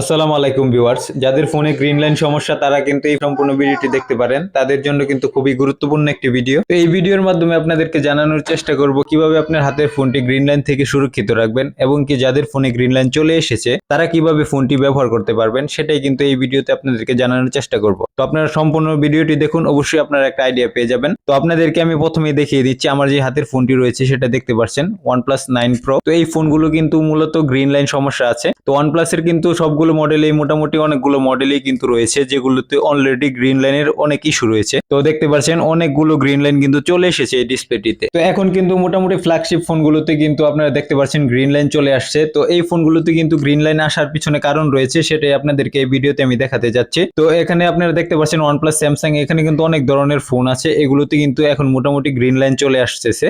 আসসালামু আলাইকুম ভিউয়ার্স। যাদের ফোনে গ্রিন লাইন সমস্যা, তারা কিন্তু এই সম্পূর্ণ ভিডিওটি দেখতে পারেন। তাদের জন্য কিন্তু খুবই গুরুত্বপূর্ণ একটি ভিডিও। তো এই ভিডিওর মাধ্যমে আপনাদেরকে জানানোর চেষ্টা করব কীভাবে আপনার হাতের ফোনটি গ্রিন লাইন থেকে সুরক্ষিত রাখবেন এবং কি যাদের ফোনে গ্রিন লাইন চলে এসেছে, তারা কীভাবে ফোনটি ব্যবহার করতে পারবেন সেটাই কিন্তু এই ভিডিওতে আপনাদেরকে জানানোর চেষ্টা করব। তো আপনারা সম্পূর্ণ ভিডিওটি দেখুন, অবশ্যই আপনারা একটা আইডিয়া পেয়ে যাবেন। তো আপনাদেরকে আমি প্রথমেই দেখিয়ে দিচ্ছি, আমার যে হাতের ফোনটি রয়েছে সেটা দেখতে পাচ্ছেন, OnePlus 9 Pro তো এই ফোনগুলো কিন্তু মূলত গ্রিন লাইন সমস্যা আছে। তো OnePlus এর কিন্তু সবগুলো মডেলেই মোটামুটি অনেকগুলো মডেলই কিন্তু রয়েছে, যেগুলোতে অলরেডি গ্রিন লাইনের অনেক ইস্যু রয়েছে। তো দেখতে পাচ্ছেন, অনেকগুলো গ্রিন লাইন কিন্তু চলে এসেছে এই ডিসপ্লেটিতে তো এখন কিন্তু মোটামুটি ফ্ল্যাগশিপ ফোনগুলোতে কিন্তু আপনারা দেখতে পাচ্ছেন গ্রিন লাইন চলে আসছে। তো এই ফোনগুলোতে কিন্তু গ্রিন লাইন আসার পিছনে কারণ রয়েছে, সেটাই আপনাদেরকে এই ভিডিওতে আমি দেখাতে যাচ্ছি। তো এখানে আপনারা দেখতে পাচ্ছেন, OnePlus স্যামসাং এখানে কিন্তু অনেক ধরনের ফোন আছে। এগুলোতে কিন্তু এখন মোটামুটি গ্রিন লাইন চলে আসতেছে।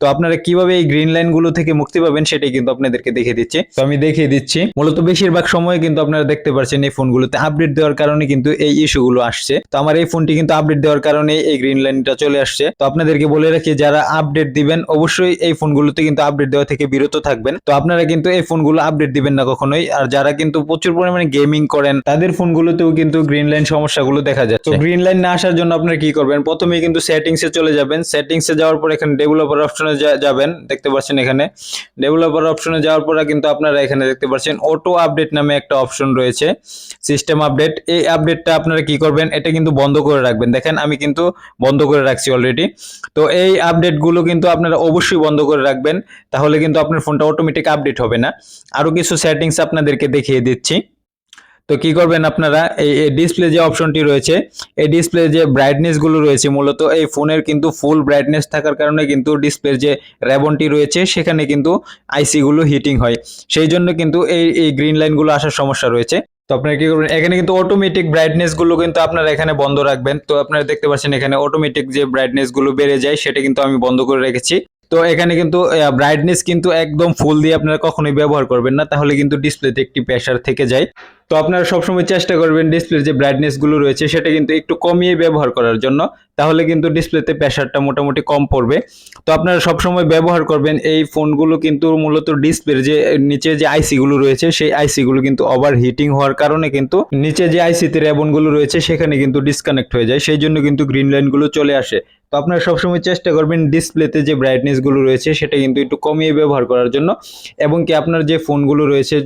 তো আপনারা কীভাবে এই গ্রিন লাইনগুলো থেকে মুক্তি পাবেন, সেটাই কিন্তু আপনাদেরকে দেখিয়ে দিচ্ছি। তো আমি দেখিয়ে দিচ্ছি। মূলত বেশিরভাগ সময় কিন্তু আপনারা দেখতে পাচ্ছেন এই ফোনগুলোতে আপডেট দেওয়ার কারণে কিন্তু এই ইস্যুগুলো আসছে। তো আমার এই ফোনটি কিন্তু আপডেট দেওয়ার কারণে এই গ্রিন লাইনটা চলে আসছে। তো আপনাদেরকে বলে রাখি, যারা আপডেট দিবেন, অবশ্যই এই ফোনগুলোতে কিন্তু আপডেট দেওয়া থেকে বিরত থাকবেন। তো আপনারা কিন্তু এই ফোনগুলো আপডেট দিবেন না কখনোই। আর যারা কিন্তু প্রচুর পরিমাণে গেমিং করেন, তাদের ফোনগুলোতেও কিন্তু গ্রিন লাইন সমস্যাগুলো দেখা যাচ্ছে। তো গ্রিন লাইন না আসার জন্য আপনারা কি করবেন? প্রথমেই কিন্তু সেটিংস এ চলে যাবেন। সেটিংস এ যাওয়ার পর এখানে ডেভেলপার অপশনে যাবেন। দেখতে পাচ্ছেন এখানে। ডেভেলপার অপশনে যাওয়ার পর কিন্তু আপনারা এখানে দেখতে পাচ্ছেন অটো আপডেট নামে একটা অপশন রয়েছে সিস্টেম আপডেট এই আপডেটটা আপনারা কি করবেন, এটা কিন্তু বন্ধ করে রাখবেন। দেখেন, আমি কিন্তু বন্ধ করে রাখছি অলরেডি তো এই আপডেটগুলো কিন্তু আপনারা অবশ্যই বন্ধ করে রাখবেন, তাহলে কিন্তু আপনার ফোনটা অটোমেটিক আপডেট হবে না। আরও কিছু সেটিংস আপনাদেরকে দেখিয়ে দিচ্ছি। তো কি করবেন আপনারা? এই ডিসপ্লে যে অপশনটি রয়েছে, এই ডিসপ্লে যে ব্রাইটনেসগুলো রয়েছে, মূলত এই ফোনের কিন্তু ফুল ব্রাইটনেস থাকার কারণে কিন্তু ডিসপ্লের যে র্যাবনটি রয়েছে, সেখানে কিন্তু আইসি গুলো হিটিং হয়। সেই জন্য কিন্তু এই এই গ্রিন লাইনগুলো আসার সমস্যা রয়েছে। তো আপনারা কি করবেন? এখানে কিন্তু অটোমেটিক ব্রাইটনেসগুলো কিন্তু আপনারা এখানে বন্ধ রাখবেন। তো আপনারা দেখতে পাচ্ছেন এখানে অটোমেটিক যে ব্রাইটনেসগুলো বেড়ে যায়, সেটা কিন্তু আমি বন্ধ করে রেখেছি। তো এখানে কিন্তু ব্রাইটনেস কিন্তু একদম ফুল দিয়ে আপনারা কখনোই ব্যবহার করবেন না। তাহলে কিন্তু ডিসপ্লেতে একটি প্রেশার থেকে যায়। তো আপনারা সবসময় চেষ্টা করবেন ডিসপ্লের যে ব্রাইটনেসগুলো রয়েছে, সেটা কিন্তু একটু কমিয়ে ব্যবহার করার জন্য। তাহলে কিন্তু ডিসপ্লেতে প্রেশারটা মোটামুটি কম পড়বে। তো আপনারা সবসময় ব্যবহার করবেন এই ফোনগুলো কিন্তু মূলত ডিসপ্লের যে, নিচে যে আইসি গুলো রয়েছে, সেই আইসি গুলো কিন্তু ওভার হিটিং হওয়ার কারণে কিন্তু নিচে যে আইসিতে র্যাবনগুলো রয়েছে, সেখানে কিন্তু ডিসকানেক্ট হয়ে যায়। সেই জন্য কিন্তু গ্রিন লাইনগুলো চলে আসে। তো আপনারা সবসময় চেষ্টা করবেন ডিসপ্লেতে যে ব্রাইটনেসগুলো রয়েছে, সেটা কিন্তু একটু কমিয়ে ব্যবহার করার জন্য। এবং কি আপনার যে ফোনগুলো রয়েছে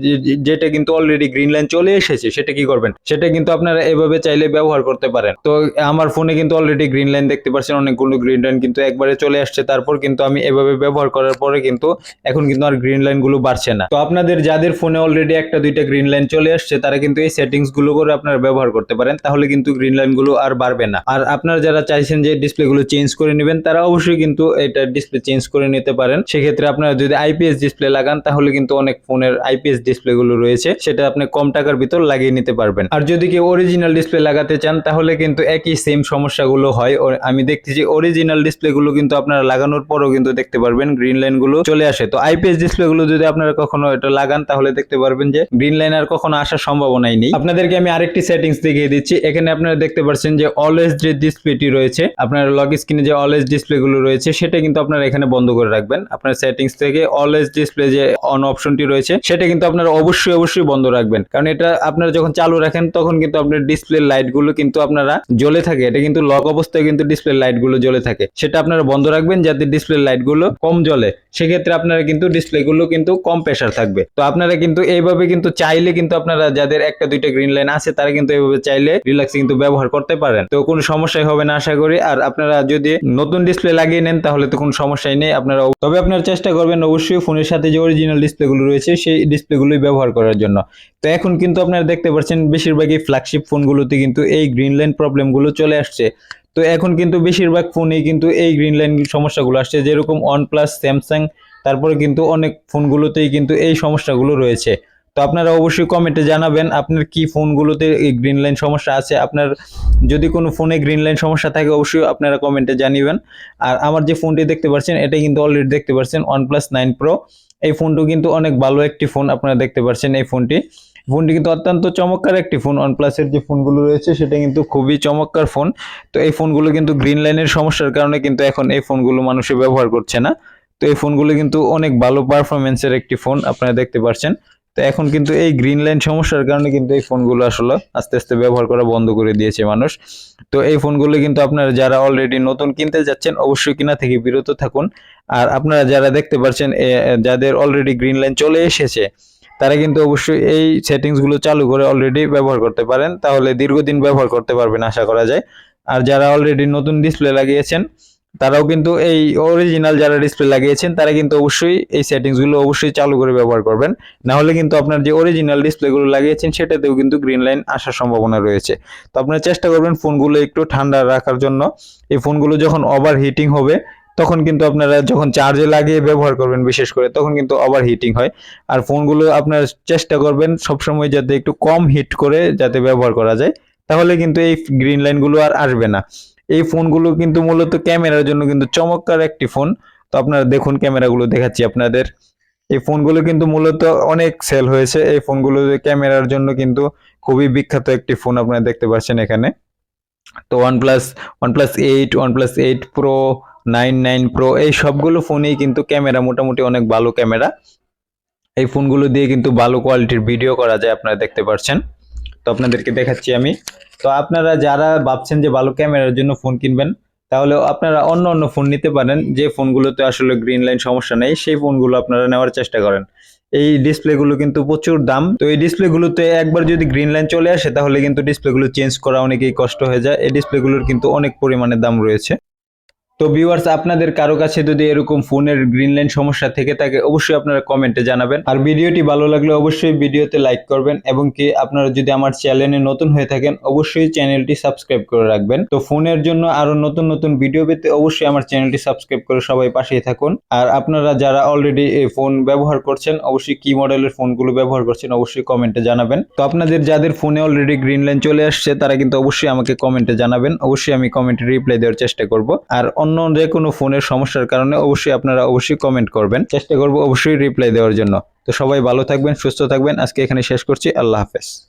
যেটা কিন্তু অলরেডি গ্রিন লাইন চলে এসেছে, সেটা কি করবেন? সেটা কিন্তু আপনারা এভাবে চাইলে ব্যবহার করতে পারেন। তো আমার ফোনে কিন্তু অলরেডি গ্রিন লাইন দেখতে পাচ্ছেন, অনেকগুলো গ্রিন লাইন কিন্তু একবারে চলে আসছে। তারপর কিন্তু আমি এভাবে ব্যবহার করার পরে কিন্তু এখন কিন্তু আর গ্রিন লাইনগুলো বাড়ছে না। তো আপনাদের যাদের ফোনে অলরেডি একটা, দুইটা গ্রিন লাইন চলে আসছে, তারা কিন্তু এই সেটিংসগুলো করে আপনারা ব্যবহার করতে পারেন, তাহলে কিন্তু গ্রিন লাইনগুলো আর বাড়বে না। আর আপনারা যারা চাইছেন যে ডিসপ্লে গুলো চেঞ্জ করে নেবেন, তারা অবশ্যই কিন্তু এটা ডিসপ্লে চেঞ্জ করে নিতে পারেন। সেক্ষেত্রে আপনারা যদি আইপিএস ডিসপ্লে লাগান, তাহলে কিন্তু অনেক ফোনের আইপিএস ডিসপ্লে গুলো রয়েছে। সেটা আপনি কম টাকার ভিতর লাগিয়ে নিতে পারবেন। আর যদি কেউ অরিজিনাল ডিসপ্লে লাগাতে চান, তাহলে কিন্তু একই সেম সমস্যাগুলো হয়। আমি দেখতেছি অরিজিনাল ডিসপ্লে গুলো কিন্তু আপনারা লাগানোর পরও কিন্তু দেখতে পারবেন গ্রিন লাইনগুলো চলে আসে। তো আইপিএস ডিসপ্লে গুলো যদি আপনারা কখনো এটা লাগান, তাহলে দেখতে পারবেন যে গ্রিন লাইন আর কখনো আসার সম্ভাবনাই নেই। আপনাদেরকে আমি আরেকটি সেটিংস দেখিয়ে দিচ্ছি। এখানে আপনারা দেখতে পাচ্ছেন যে অলওয়েজ যে ডিসপ্লেটি রয়েছে, আপনার লগ স্ক্রিনে যে অলওয়েজ ডিসপ্লে গুলো রয়েছে, সেটা কিন্তু আপনারা এখানে বন্ধ করে রাখবেন। আপনার সেটিংস থেকে অলওয়েজ ডিসপ্লে যে অন অপশনটি রয়েছে, সেটা কিন্তু আপনারা অবশ্যই অবশ্যই বন্ধ রাখবেন। কারণ এটা আপনারা যখন চালু রাখেন, তখন কিন্তু আপনার ডিসপ্লে লাইটগুলো কিন্তু আপনারা জ্বলে থাকে। এটা কিন্তু লক অবস্থায় কিন্তু ডিসপ্লে লাইটগুলো জ্বলে থাকে। সেটা আপনারা বন্ধ রাখবেন যাতে ডিসপ্লে লাইটগুলো কম জ্বলে। সেক্ষেত্রে আপনারা কিন্তু ডিসপ্লে গুলো কিন্তু কম প্রেশার থাকবে। তো আপনারা কিন্তু এইভাবে কিন্তু চাইলে কিন্তু আপনারা যাদের একটা, দুইটা গ্রিন লাইন আছে, তারা কিন্তু এইভাবে চাইলে রিল্যাক্স কিন্তু ব্যবহার করতে পারেন। তো কোনো সমস্যাই হবে না, আশা করি। আর আপনারা যদি নতুন ডিসপ্লে লাগিয়ে নেন, তাহলে তো কোনো সমস্যাই নেই। আপনারা তবে আপনারা চেষ্টা করবেন অবশ্যই ফোনের সাথে যে অরিজিনাল ডিসপ্লে গুলো রয়েছে, সেই ডিসপ্লে গুলোই ব্যবহার করার জন্য। তো এখন কিন্তু আপনারা দেখতে পাচ্ছেন বেশিরভাগই ফ্ল্যাগশিপ ফোনগুলোতে কিন্তু এই গ্রিন লাইন প্রবলেমগুলো চলে আসছে। তো এখন কিন্তু বেশিরভাগ ফোনেই কিন্তু এই গ্রিন লাইন সমস্যাগুলো আসছে, যেরকম ওয়ানপ্লাস স্যামসাং তারপরে কিন্তু অনেক ফোনগুলোতেই কিন্তু এই সমস্যাগুলো রয়েছে। তো আপনারা অবশ্যই কমেন্টে জানাবেন, আপনার কি ফোনগুলোতে এই গ্রিন লাইন সমস্যা আছে? আপনার যদি কোনো ফোনে গ্রিন লাইন সমস্যা থাকে, অবশ্যই আপনারা কমেন্টে জানিবেন। আর আমার যে ফোনটি দেখতে পাচ্ছেন, এটা কিন্তু অলরেডি দেখতে পাচ্ছেন ওয়ানপ্লাস নাইন প্রো এই ফোনটি কিন্তু অনেক ভালো একটি ফোন আপনারা দেখতে পাচ্ছেন, এই ফোনটি ফোনটি কিন্তু অত্যন্ত চমৎকার একটি ফোন ওয়ানপ্লাসের যে ফোনগুলো রয়েছে, সেটা কিন্তু খুবই চমৎকার ফোন। তো এই ফোনগুলো কিন্তু গ্রিন লাইনের সমস্যার কারণে কিন্তু এখন এই ফোনগুলো মানুষে ব্যবহার করছে না। তো এই ফোনগুলো কিন্তু অনেক ভালো পারফরমেন্সের একটি ফোন আপনারা দেখতে পাচ্ছেন তো এখন কিন্তু এই গ্রিন লাইন সমস্যার কারণে কিন্তু এই ফোনগুলো আসলে আস্তে আস্তে ব্যবহার করা বন্ধ করে দিয়েছে মানুষ। তো এই ফোনগুলো কিন্তু আপনারা যারা অলরেডি নতুন কিনতে যাচ্ছেন, অবশ্যই কিনা থেকে বিরত থাকুন। আর আপনারা যারা দেখতে পাচ্ছেন যাদের অলরেডি গ্রিন লাইন চলে এসেছে তারা কিন্তু অবশ্যই এই সেটিংসগুলো চালু করে অলরেডি ব্যবহার করতে পারেন, তাহলে দীর্ঘদিন ব্যবহার করতে পারবেন আশা করা যায়। আর যারা অলরেডি নতুন ডিসপ্লে লাগিয়েছেন, তারাও কিন্তু এই অরিজিনাল যারা ডিসপ্লে লাগিয়েছেন, তারা কিন্তু অবশ্যই এই সেটিংসগুলো অবশ্যই চালু করে ব্যবহার করবেন। না হলে কিন্তু আপনার যে অরিজিনাল ডিসপ্লে গুলো লাগিয়েছেন, সেটাতেও কিন্তু গ্রিন লাইন আসার সম্ভাবনা রয়েছে। তো আপনারা চেষ্টা করবেন ফোনগুলো একটু ঠান্ডা রাখার জন্য। এই ফোনগুলো যখন ওভার হিটিং হবে তখন কিন্তু আপনারা যখন চার্জে লাগিয়ে ব্যবহার করবেন বিশেষ করে, তখন কিন্তু ওভার হিটিং হয়। আর ফোনগুলো আপনার চেষ্টা করবেন সবসময় যাতে একটু কম হিট করে যাতে ব্যবহার করা যায়। তাহলে কিন্তু এই গ্রিন লাইনগুলো আর আসবে না। এই ফোনগুলো কিন্তু মূলত ক্যামেরার জন্য কিন্তু চমৎকার একটি ফোন তো আপনারা দেখুন ক্যামেরাগুলো দেখাচ্ছি আপনাদের। এই ফোনগুলো কিন্তু মূলত অনেক সেল হয়েছে। এই ফোনগুলো ক্যামেরার জন্য কিন্তু খুবই বিখ্যাত একটি ফোন আপনারা দেখতে পাচ্ছেন এখানে। তো one plus one plus eight one plus eight pro nine nine pro এই সবগুলো ফোনেই কিন্তু ক্যামেরা, মোটামুটি অনেক ভালো ক্যামেরা। এই ফোনগুলো দিয়ে কিন্তু ভালো কোয়ালিটির ভিডিও করা যায়, আপনারা দেখতে পাচ্ছেন তো আপনাদেরকে দেখাচ্ছি আমি। তো আপনারা যারা ভাবছেন যে ভালো ক্যামেরার জন্য ফোন কিনবেন, তাহলে আপনারা অন্য অন্য ফোন নিতে পারেন। যে ফোনগুলোতে আসলে গ্রিন লাইন সমস্যা নেই, সেই ফোনগুলো আপনারা নেওয়ার চেষ্টা করেন। এই ডিসপ্লেগুলো কিন্তু প্রচুর দাম। তো এই ডিসপ্লেগুলোতে একবার যদি গ্রিন লাইন চলে আসে, তাহলে কিন্তু ডিসপ্লেগুলো চেঞ্জ করা অনেকেই কষ্ট হয়ে যায়। এই ডিসপ্লেগুলোর কিন্তু অনেক পরিমাণে দাম রয়েছে। তো ভিউয়ার্স আপনাদের কারও কাছে যদি এরকম ফোনের গ্রিন লাইন সমস্যা থেকে থাকে, অবশ্যই আপনারা কমেন্টে জানাবেন। আর ভিডিওটি ভালো লাগলে অবশ্যই ভিডিওতে লাইক করবেন এবং কি আপনারা যদি আমার চ্যানেলে নতুন হয়ে থাকেন, অবশ্যই চ্যানেলটি সাবস্ক্রাইব করে রাখবেন। তো ফোনের জন্য আরও নতুন নতুন ভিডিও পেতে অবশ্যই আমার চ্যানেলটি সাবস্ক্রাইব করে সবাই পাশেই থাকুন। আর আপনারা যারা অলরেডি এই ফোন ব্যবহার করছেন, অবশ্যই কি মডেলের ফোনগুলো ব্যবহার করছেন, অবশ্যই কমেন্টে জানাবেন। তো আপনাদের যাদের ফোনে অলরেডি গ্রিন লাইন চলে আসছে, তারা কিন্তু অবশ্যই আমাকে কমেন্টে জানাবেন। অবশ্যই আমি কমেন্টে রিপ্লাই দেওয়ার চেষ্টা করব। আর অন্য কোনো ফোনের সমস্যার কারণে অবশ্যই আপনারা অবশ্যই কমেন্ট করবেন। চেষ্টা করব অবশ্যই রিপ্লাই দেওয়ার জন্য। তো সবাই ভালো থাকবেন, সুস্থ থাকবেন। আজকে এখানে শেষ করছি। আল্লাহ হাফেজ।